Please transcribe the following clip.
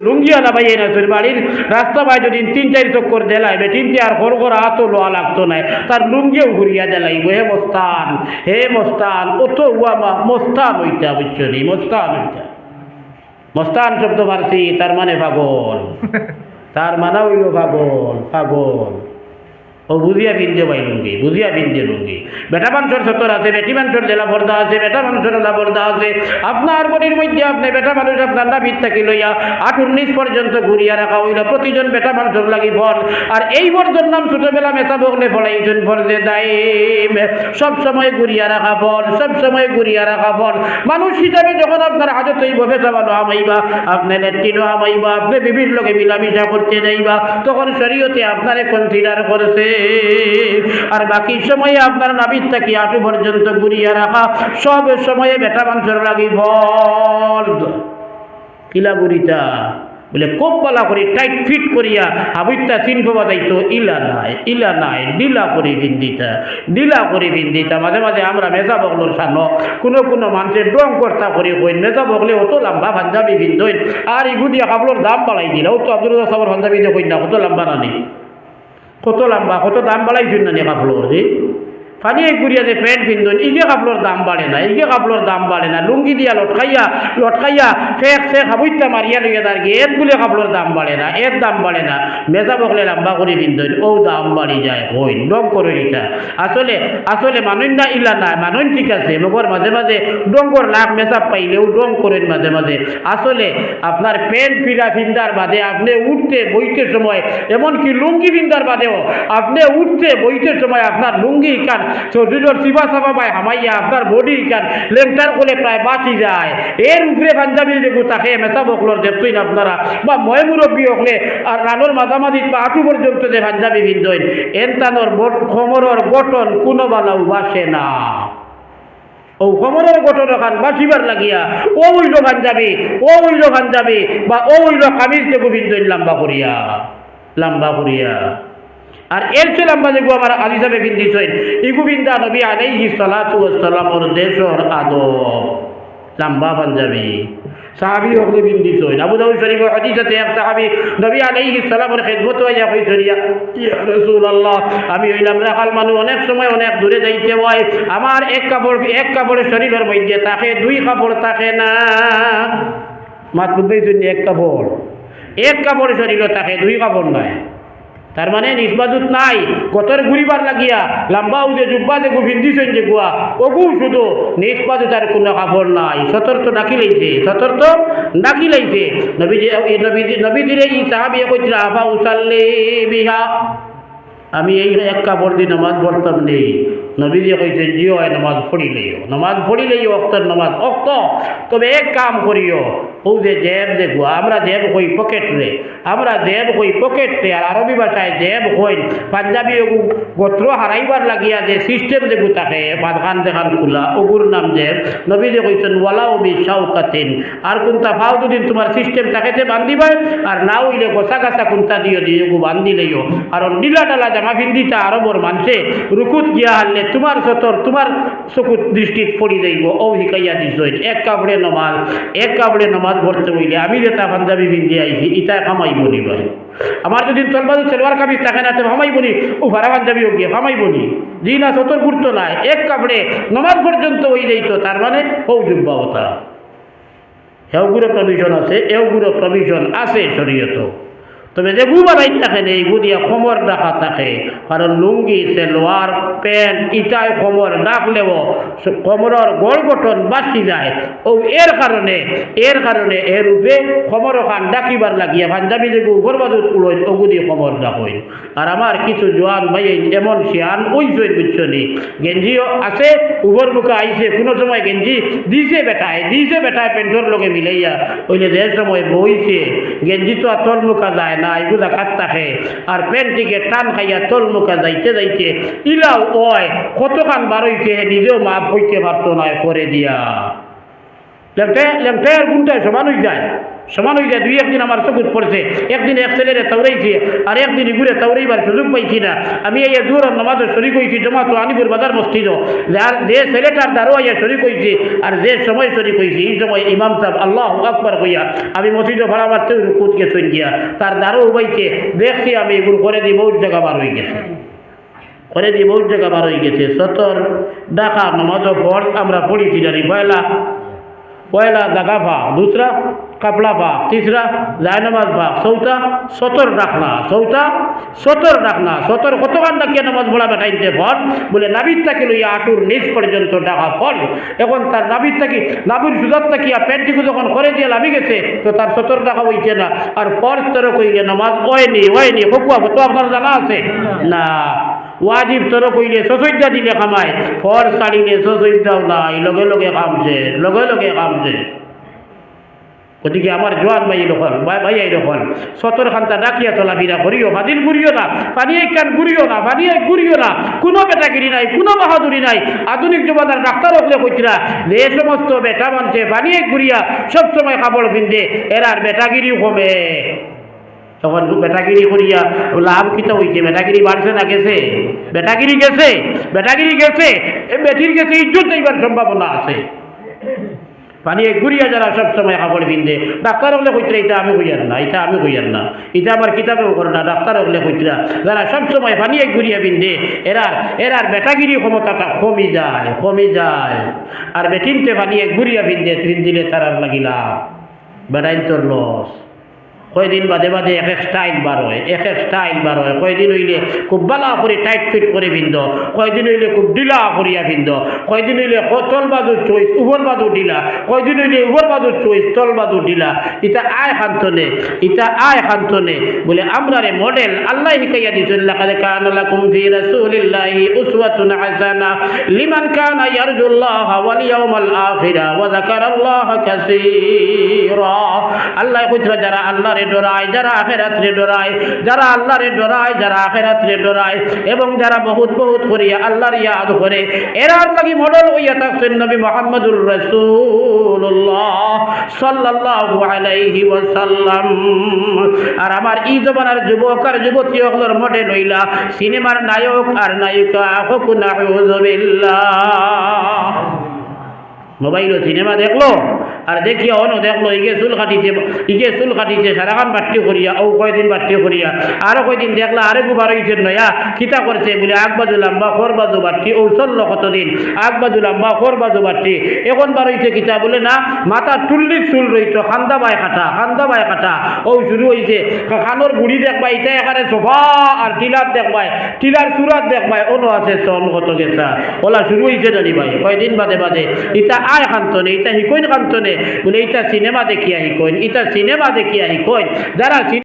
লুঙ্গিওয়ালা ভাই না তোর বাড়ির রাস্তা ভাই যদি তিন চার চক্কর দেলাই বে তিন চার ঘর ঘর হাতও লোয়া লাগতো নাই তার লুঙ্গিও ঘুরিয়া দেলাইব। হে মস্তান হে মস্তান অত উয়া মস্তান হইতা বুঝছ নি? মস্তান হইতা। মস্তান শব্দ মারছি তার মানে পাগল তার মানে হইল পাগল পাগল ও বুঝিয়া বিন্দে পাই লুঙ্গি বুঝিয়া বিন্দে লুঙ্গি। বেটা মানুষের সতর আছে, বেটি মানুষের জেলা পর্দা আছে, বেটা মানুষের ওলা পর্দা আছে। আপনার বডির মধ্যে আপনি বেটা মানুষ, আপনার নাভিত থাকি লইয়া আট উনিশ পর্যন্ত ঘুরিয়া রাখা হইল। প্রতিজন বেটা মানুষের লাগি ফল। আর এই বর্জন নাম ছোটবেলা মেথা বকলে ফলাইছেন ফরজে দাইম। সব সময় ঘুরিয়া রাখা ফল, সব সময় ঘুরিয়া রাখা ফল। মানুষ হিসাবে যখন আপনার হাজত হইব ফেসাবানো আমাইবা আপনি লেট্রিনও আমাইবা আপনি বিভিন্ন লোকে মিলামিশা করতে যাইবা, তখন শরীয়তে আপনারে কনসিডার করছে আর বাকি সময়ে আপনার নাবিদ থাকি আটু পর্যন্ত ঘুরিয়া রাখা। সব সময়ে বেটা মানুষের লাগি ফল কিলা গুরিতা বলে, কোপ বলা করি, টাইট ফিট করিয়া হাবিরটা চিনফ বাজাইতো, ইলা নাই ইলা নাই ডিলা করে বিন্দিতা ডিলা করে বিন্দিতা। মাঝে মাঝে আমরা মেজা বগলোর সানো, কোনো কোনো মানুষের ডং কর্তা করে কইন, মেজা বগলে অত লম্বা পাঞ্জাবি বিন্দইন, আর ইগুদিয়া কাপড়ের দাম বাড়াই দিল। ও তো আব্দুল সাবর পাঞ্জাবি দিয়ে কইন না কত লম্বা নানি কত লম্বা কত দাম বাড়াইছেন না কাপড় রে ফানি এই গুড়িয়া যে প্যান্ট পিন্ধন ইগে কাপড়ের দাম বাড়ে না, ইগে কাপড়ের দাম বাড়ে না, লুঙ্গি দিয়া লটকাইয়া লটকাইয়া ফেক ফেক হাবুইতা মারিয়া লইয়া তার এর বলে কাপড়ের দাম বাড়ে না এর দাম বাড়ে না। মেজা বকলে লম্বা করে পিন্ধন ও দাম বাড়ি যায় হই ডম করে দিতা আসলে আসলে মানুষ না ইলা না মানুষ ঠিক আছে, মগর মাঝে মাঝে ডঙ্গর লাভ মেজা পাইলেও ডং করেন মাঝে মাঝে। আসলে আপনার প্যান্ট ফিরা ফিন্দার বাদে আপনি উঠতে বইতে সময়, এমনকি লুঙ্গি ফিন্দার বাদেও আপনি উঠতে বইতে সময় আপনার লুঙ্গি কান শরীরের চিবা চাবা পায় হামাইয়া আপনার বডি কান লেংটার কোলে প্রায় বাঁচি যায়। এর উপরে পাঞ্জাবি দেখো, তাকে মেথা বকলর না আপনারা। বা ময় মুরব্বী হকলে আর রানোর মাঝামাঝি বা আটু পর্যন্ত যে পাঞ্জাবি ভিন্দইন এনতানোর খমরর গঠন কোনো বালাও বাসে না। ও খমরের গঠন খান বাঁচিবার লাগিয়া ও উইল পাঞ্জাবি ও উইল পাঞ্জাবি, বা ও উইল কামিজ দেখো ভিন্দইন লম্বা করিয়া লম্বা করিয়া আর এর চেয়ে লম্বা যেগু আমার আদি হিসাবে বিন্দিছেন ইগু বিন্দা নবী আলাইহি সালাতু ওয়াসসালামর দেশর আদব। লম্বা পাঞ্জাবি। সাহাবি হকলে বিন্দিছেন আবু দাউদ শরীফ হাদিসতে এক সাহাবি নবী আলাইহি সালামের খেদমত হইয়া কইছেন ইয়া আমি হইলাম রাখাল মানুষ অনেক সময় অনেক দূরে যাইতে হয়, আমার এক কাপড়, এক কাপড়ের শরীরের মধ্যে থাকে, দুই কাপড় থাকে না। মাত বুঝতেই এক কাপড়। এক কাপড় শরীরে থাকে, দুই কাপড় নাই তার মানে নিষ্পাদুত নাই। কতর ঘুরিবার লাগিয়া লম্বা উদে জুব্বা দেখু ভিন্দিছেন যে গুয়া, ওগু শুধু নিসবাদুত আর কোনো কাপড় নাই। সতর্ক ডাকি লাইছে সতর্ক ডাকি লাইছে নবী নবী নবীজিরে ই সাহাবিয়া কইছিল, আফা উসাল্লে বিহা? আমি এই এক কাপড় দিয়ে নামাজ পড়তাম নেই। নবীজি কইছেন, জিও হয় নামাজ পড়িলেও নামাজ পড়িলেই অক্তর নামাজ অক্ত তবে এক কাম করিও ও যে জেব দেখো, আমরা জেব হই পকেট রে। আমরা জেব হই পকেট রে, আর আরবি ভাষায় জেব হই। পাঞ্জাবি গোত্র হারাইবার লাগিয়া যে সিস্টেম দেখো তাকে বাদখান দেখান খোলা ওগুর নাম জেব। নবীজি কইছেন ওয়ালাও বি শাউকাতিন আর কোনটা ফাও দুদিন তোমার সিস্টেম তাকেতে বান্ধিবাই আর না হইলে গোসা গাছা কোনটা দিও দিয়ে ওগু বান্ধিলেও আর ডিলা ডালা জামা পিন্ধিতা আরবর মানুষে রুকুত গিয়া হারলে তোমার সতর তোমার চকুত দৃষ্টিত পড়ি যাইব। ও শিকাইয়া দিছইন এক কাপড়ে নমাজ, এক কাপড়ে নমাজ পড়তে হইলে আমি যেটা পাঞ্জাবি পিন্ধি আইছি ইটা কামাইব নি ভাই। আমার যদি তলবাজু সেলওয়ার কামিজ থাকে না, তো হামাইব নি, ও ভাড়া পাঞ্জাবি গিয়ে হামাইব নি। জি না সতর গুরুত্ব নাই, এক কাপড়ে নমাজ পর্যন্ত হইলেই তো তার মানে হৌ যুব্বাবতা হেউগুলো প্রভিশন আছে এগুলো প্রভিশন আছে শরীয়ত। তবে যে গু থাকে নেই গু দিয়া খমর ডাকা থাকে। কারণ লুঙ্গি সেলোয়ার প্যান্ট ইটায় খমর ডাকলেও কমরর গড় গঠন বাঁচি যায়। ও এর কারণে এর কারণে এর রূপে খমর খান ডাকিবার লাগিয়া পাঞ্জাবি যে গু গরবাদুত উড়ই ওগু দিয়ে খমর ডাকই আর আমার কিছু জোয়ান ভাই এমন শিয়ান, ওই জয় বুঝছনি গেঞ্জিও আছে, উভর মুখে আইছে। কোনো সময় গেঞ্জি দিছে বেটায় দিছে বেটায়, পেন্টর লোকে মিলাইয়া। ওইলে যে সময় বইছে, গেঞ্জি তো আর তল মুখা যায় না, এগুলা কাত থাকে। আর প্যান্টিকে টান খাইয়া তল মুখা যাইতে যাইতে ইলাও ওয়, কতখান বারইতে নিজেও মাপ হইতে পারতো না করে দিয়া। লেংটায় লেংটায়ের গুণটায় সমান হয়ে যায়। সমান হয়ে যায়, দুই একদিন আমার চকুত পড়ছে, একদিন এক ছেলেরে তাওরাইছে, আর একদিন ইগুরে তাওরাইবার সুযোগ পাইছি না। আমি এই দূর নামাজও শরিক হয়েছি জমা তো আনিপুর বাজার মসজিদ। যার যে ছেলেটার দ্বারও আইয়া শরিক হয়েছি আর যে সময় শরিক হয়েছি এই সময় ইমাম সাহেব আল্লাহ আকবর হইয়া আমি মসজিদে ভাড়া মারতে রুকুত গেছেন গিয়া, তার দ্বারও উবাইছে, দেখছি আমি এগুলো করে দিয়ে বহুত জায়গা বার হয়ে গেছে। করে দিয়ে বহুত জায়গা বার হয়ে গেছে। সতর ডাকা নমাজও পর আমরা পড়েছি জানি পয়লা পয়লা দাগা ভাগ दूसरा कपड़ा भाग तीसरा জায়নামাজ ভাগ চৌথা সতর ডাকনা চৌথা সতর ডাকনা সতর কতক্ষণ ডাকিয়ে নামাজ পড়া বেটাইতে ফল বলে নাবিদ তাকে লইয়া আটুর নিচ পর্যন্ত ডাকা ফল এখন তার নাবিদ তাকি নাবির সুদার তাকিয়া প্যান্টটিকে যখন করে দিয়ে লাভি গেছে তো তার সতর ডাকা হইছে না আর ফর্জ তর কইলে নামাজ ওয়নি ওয়নি হকুয়া তো আপনার জানা আছে না ওয়াজিব তর কইলে সসৈদ্যা দিলে কামায় ফর ছাড়িলে সসৈদ্যাও নাই, লগে লগে কামছে, লগে লগে কামছে। গতিকে আমার জোয়ান ভাই এরকম ভাই আই এরকম সতর খান্তা ডাকিয়া চলাফেরা করিও বাদিল ঘুরিও না পানিয়ে কান ঘুরিও না পানিয়ে ঘুরিও না, কোনো বেটাগিরি নাই, কোনো বাহাদুরি নাই। আধুনিক জমানার ডাক্তার হলে কইতরা যে সমস্ত বেটা মানছে পানিয়ে ঘুরিয়া সবসময় কাপড় পিন্ধে এরার বেটাগিরি কমে। তখন বেটাগিরি করিয়া লাভ কিতা হইছে। বেটাগিরি বাড়ছে না গেছে? বেটাগিরি গেছে? বেটাগিরি গেছে? বেটির গেছে ইজ্জত দেবার সম্ভাবনা আছে। পানি ঘুরিয়া যারা সবসময় কাপড় পিন্ধে ডাক্তার হলে কইতরা, এটা আমি কইয়ার না, এটা আমি কইয়ার না, এটা আমার কিতাবেও করে না। ডাক্তার হলে কইতরা, যারা সবসময় পানি ঘুরিয়া পিন্ধে এরার এরার বেটাগিরি ক্ষমতাটা কমি যায় কমি যায়। আর বেটিনতে পানি ঘুরিয়া পিন্ধে পিন্ধিলে তারার লাগিলা বেড়াইন তোর লস। কয়দিন বাদে বাদে এক এক স্টাইল বার হয়, এক এক স্টাইল বার হয়। কয়দিন হইলে খুব বালা করে টাইট ফিট করে পিন্ধ কয়দিন হইলে খুব ঢিলা করিয়া পিন্ধ কয়দিন হইলে তল বাজুর চইস উভর বাজু ঢিলা, কয়দিন হইলে উভর বাজুর চইস তল বাজু ঢিলা। ইটা আয় খান্তনে ইটা আয় খান্তনে বলে, আমরা রে মডেল আল্লাহ হিকাইয়া দিছেন, লাকাদ কানা লাকুম ফি রাসূলিল্লাহি উসওয়াতুন হাসানা লিমান কানা ইয়ারজুল্লাহ ওয়াল ইয়াউমাল আখিরা ওয়া যাকারাল্লাহা কাসীরা। আল্লাহ কইতরা যারা আল্লাহরে ডরায়, যারা আখেরাতরে ডরায়, যারা আল্লাহরে ডরায়, যারা আখেরাতরে ডরায়, এবং যারা বহুত বহুত করিয়া আল্লাহর ইয়াদ করে এরার লাগি মডেল হইয়া থাকছেন নবী মোহাম্মদুর রাসূলুল্লাহ সাল্লাল্লাহু আলাইহি ওয়াসাল্লাম। আর আমার ই জমানার যুবক আর যুবতী হলোর মডেল হইলা সিনেমার নায়ক আর নায়িকা, হকু নাউযুবিল্লাহ। মোবাইল সিনেমা দেখল? আর দেখিয়া অন দেখল ইগে চুল কাটিছে ইগে চুল কাটিছে, সারাখান বাট্টি করিয়া ও কয়দিন বাট্টি করিয়া, আরও কয়দিন দেখলা, আরে গুবার হইছে নয়া কিতা করছে, বলে আগবাজু লাম্বা, খর বাজু বাট্টি ও চলল কতদিন আগবাজু লাম্বা, খর বাজু বাট্টি, এখন বার হইছে কিতা, বলে, না, মাথা টুল্লির চুল রইত, খান্দা বাই কাটা, খান্দা বাই কাটা ও শুরু হইছে খানোর বুড়ি দেখবা ইটা এখানে সোফা আর টিলার দেখবাই, টিলার চূড়াত দেখবাই অনু আছে চন কত গেছা, ওলা শুরু হইছে জানি ভাই, কয়দিন বাদে বাদে ইটা আয় খান্তনে ইটা হিকইন খান্তনে বলে ইটা সিনেমা দেখি আহি কইন ইটা সিনেমা দেখি আহি কইন যারা